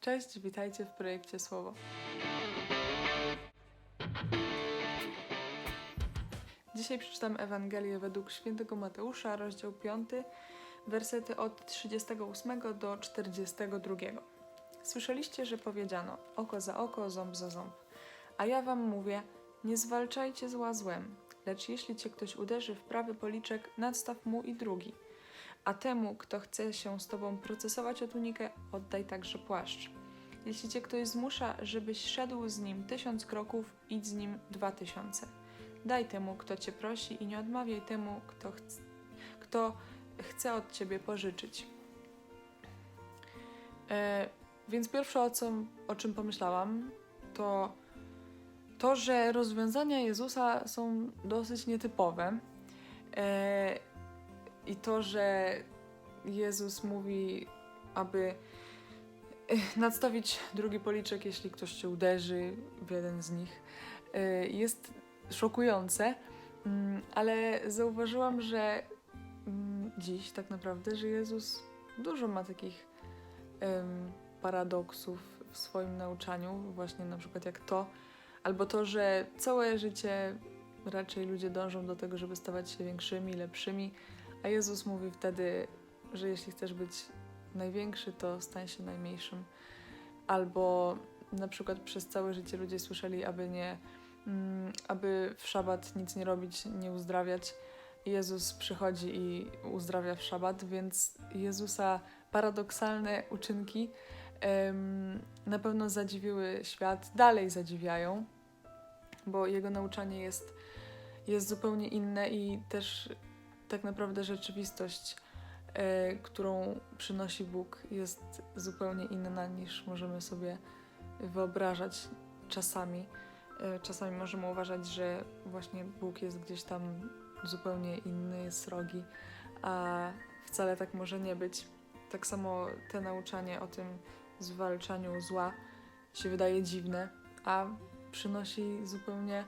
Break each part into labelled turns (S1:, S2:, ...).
S1: Cześć, witajcie w projekcie Słowo. Dzisiaj przeczytam Ewangelię według świętego Mateusza, rozdział 5, wersety od 38 do 42. Słyszeliście, że powiedziano oko za oko, ząb za ząb. A ja wam mówię, nie zwalczajcie zła złem, lecz jeśli cię ktoś uderzy w prawy policzek, nadstaw mu i drugi. A temu, kto chce się z tobą procesować o tunikę, oddaj także płaszcz. Jeśli cię ktoś zmusza, żebyś szedł z nim tysiąc kroków, idź z nim dwa tysiące. Daj temu, kto cię prosi i nie odmawiaj temu, kto, chc- kto chce od ciebie pożyczyć. E, więc pierwsze, o, co, o czym pomyślałam, to to, że rozwiązania Jezusa są dosyć nietypowe. E, I to, że Jezus mówi, aby e, nadstawić drugi policzek, jeśli ktoś cię uderzy w jeden z nich, e, jest szokujące, Mm, ale zauważyłam, że mm, dziś tak naprawdę, że Jezus dużo ma takich paradoksów w swoim nauczaniu, właśnie na przykład jak to, albo to, że całe życie raczej ludzie dążą do tego, żeby stawać się większymi, lepszymi, a Jezus mówi wtedy, że jeśli chcesz być największy, to stań się najmniejszym. Albo na przykład przez całe życie ludzie słyszeli, aby nie, mm, aby w szabat nic nie robić, nie uzdrawiać. Jezus przychodzi i uzdrawia w szabat, więc Jezusa paradoksalne uczynki na pewno zadziwiły świat, dalej zadziwiają, bo jego nauczanie jest, jest zupełnie inne i też tak naprawdę rzeczywistość, e, którą przynosi Bóg, jest zupełnie inna niż możemy sobie wyobrażać czasami. E, Czasami możemy uważać, że właśnie Bóg jest gdzieś tam zupełnie inny, jest srogi, a wcale tak może nie być. Tak samo te nauczanie o tym zwalczaniu zła się wydaje dziwne, a przynosi zupełnie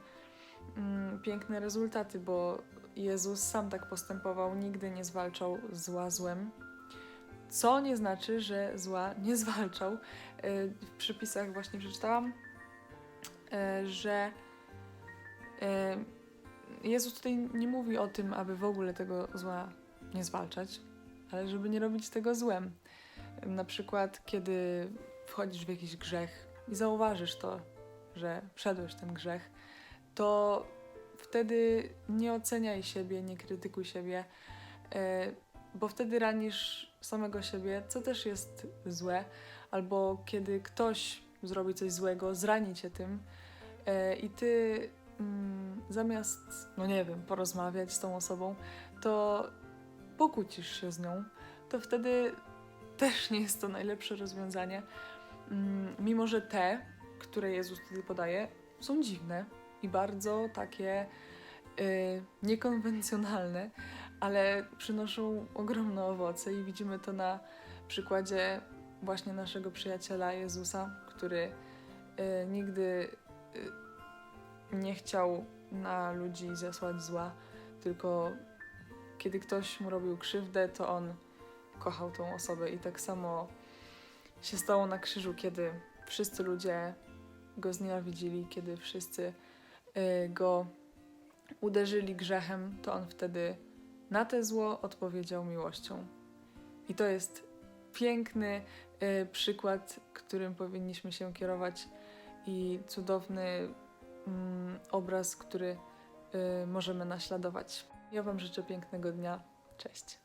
S1: mm, piękne rezultaty, bo Jezus sam tak postępował, nigdy nie zwalczał zła złem. Co nie znaczy, że zła nie zwalczał. E, W przypisach właśnie przeczytałam, e, że e, Jezus tutaj nie mówi o tym, aby w ogóle tego zła nie zwalczać, ale żeby nie robić tego złem. Na przykład, kiedy wchodzisz w jakiś grzech i zauważysz to, że wszedłeś w ten grzech, to wtedy nie oceniaj siebie, nie krytykuj siebie, e, bo wtedy ranisz samego siebie, co też jest złe, albo kiedy ktoś zrobi coś złego, zrani cię tym e, i ty mm, zamiast, no nie wiem, porozmawiać z tą osobą, to pokłócisz się z nią, to wtedy też nie jest to najlepsze rozwiązanie. Mm, Mimo, że te, które Jezus wtedy podaje, są dziwne i bardzo takie y, niekonwencjonalne, ale przynoszą ogromne owoce i widzimy to na przykładzie właśnie naszego przyjaciela Jezusa, który y, nigdy y, nie chciał na ludzi zesłać zła, tylko kiedy ktoś mu robił krzywdę, to on kochał tą osobę. I tak samo się stało na krzyżu, kiedy wszyscy ludzie go znienawidzili, kiedy wszyscy go uderzyli grzechem, to on wtedy na te zło odpowiedział miłością. I to jest piękny y, przykład, którym powinniśmy się kierować i cudowny mm, obraz, który y, możemy naśladować. Ja Wam życzę pięknego dnia. Cześć.